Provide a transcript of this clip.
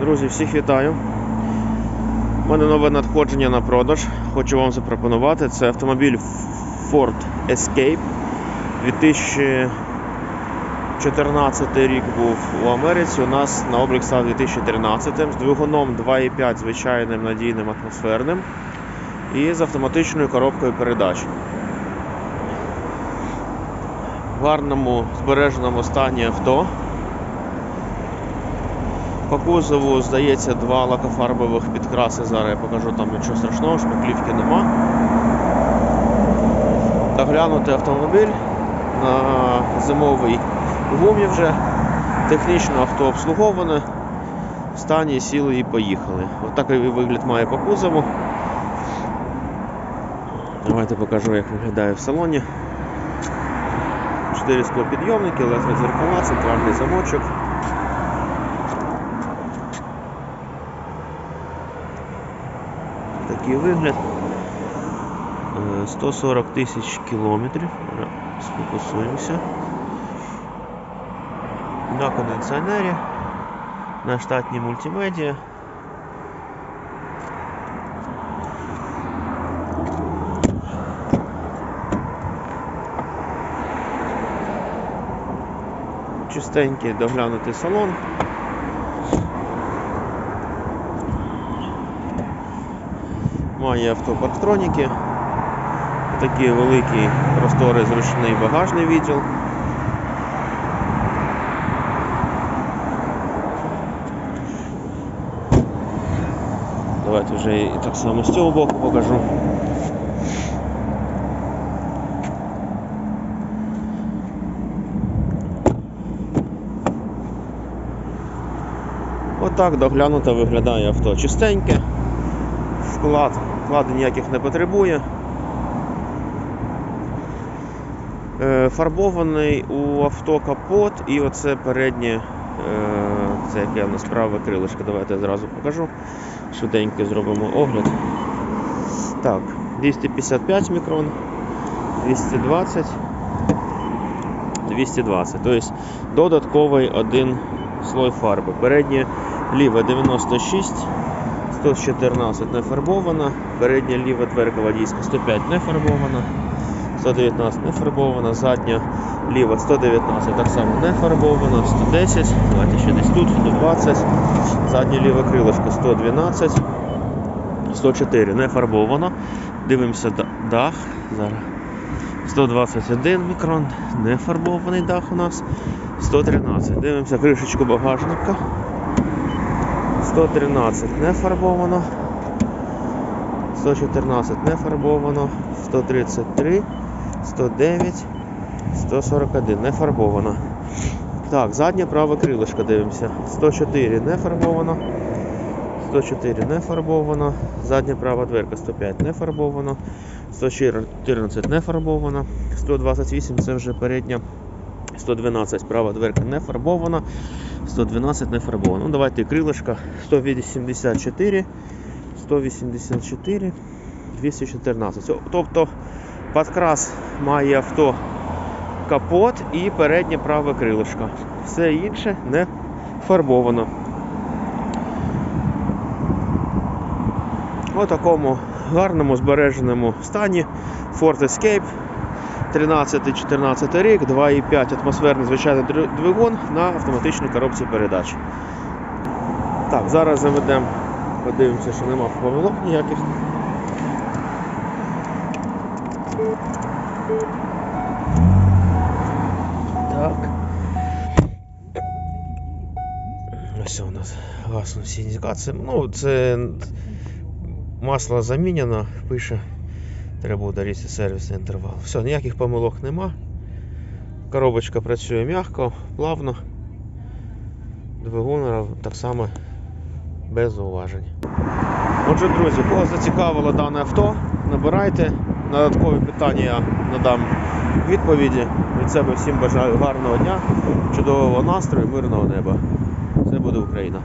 Друзі, всіх вітаю. У мене нове надходження на продаж. Хочу вам запропонувати. Це автомобіль Ford Escape. 2014 рік був у Америці. У нас на облік став 2013 з двигуном 2,5 звичайним надійним атмосферним і з автоматичною коробкою передач. В гарному збереженому стані авто. По кузову, здається, два лакофарбових підкраси. Зараз я покажу там нічого страшного, шпаклівки нема. Глянути автомобіль на зимовий гумі вже. Технічно авто обслуговане. В стані сіли і поїхали. Ось такий вигляд має по кузову. Давайте покажу, як виглядає в салоні. 4 склопідйомники, електродзеркала, центральний замочок. Такий вигляд. Е, 140 тисяч кілометрів. Зараз Сфокусуємося. На кондиціонері, на штатній мультимедіа. Чистенький доглянутий салон. Має авто парктроніки. Такий великий просторий зручний багажний відділ. Давайте вже і так само з цього боку покажу. Отак доглянуто виглядає авто чистеньке, вклад, вкладу ніяких не потребує. Е, Фарбований у авто капот і оце переднє, е, це яке в нас праве крилишко. Давайте я зразу покажу. Швиденько зробимо огляд. Так, 255 мікрон, 220, 220. Тобто додатковий один слой фарби. Переднє ліве 96, 114 не фарбована, передня ліва дверка водійська 105 не фарбована, 119 не фарбована, задня ліва 119 так само не фарбована, 110, давайте ще десь тут, 120, заднє ліве крилишко 112, 104 не фарбовано. Дивимося дах. Зараз. 121 мікрон, не фарбований дах у нас. 113. Дивимося кришечку багажника. 113 не фарбовано. 114 не фарбовано. 133, 109, 141 не фарбовано. Так, заднє праве крилишко дивимося. 104 не фарбовано. 104 не фарбовано. Задня права дверка 105 не фарбовано. 114 не фарбовано. 128 це вже передня. 112 права дверка не фарбована. 112 не фарбовано. Ну, давайте крилишка. 184, 184, 214. Тобто подкрас має авто капот і переднє праве крилишко. Все інше не фарбовано. У такому гарному збереженому стані Ford Escape 13-14 рік, 2,5 атмосферний звичайний двигун на автоматичній коробці передач. Так, зараз заведемо, подивимося, що нема помилок ніяких. Так. Ось у нас гаснуть всі індикації. Ну, це масло замінено, пише. Треба різти сервісний інтервал. Все, ніяких помилок нема. Коробочка працює м'яко, плавно. Двигун так само без зауважень. Отже, друзі, кого зацікавило дане авто, набирайте. На додаткові питання я надам відповіді. Від себе всім бажаю гарного дня, чудового настрою, мирного неба. Це буде Україна.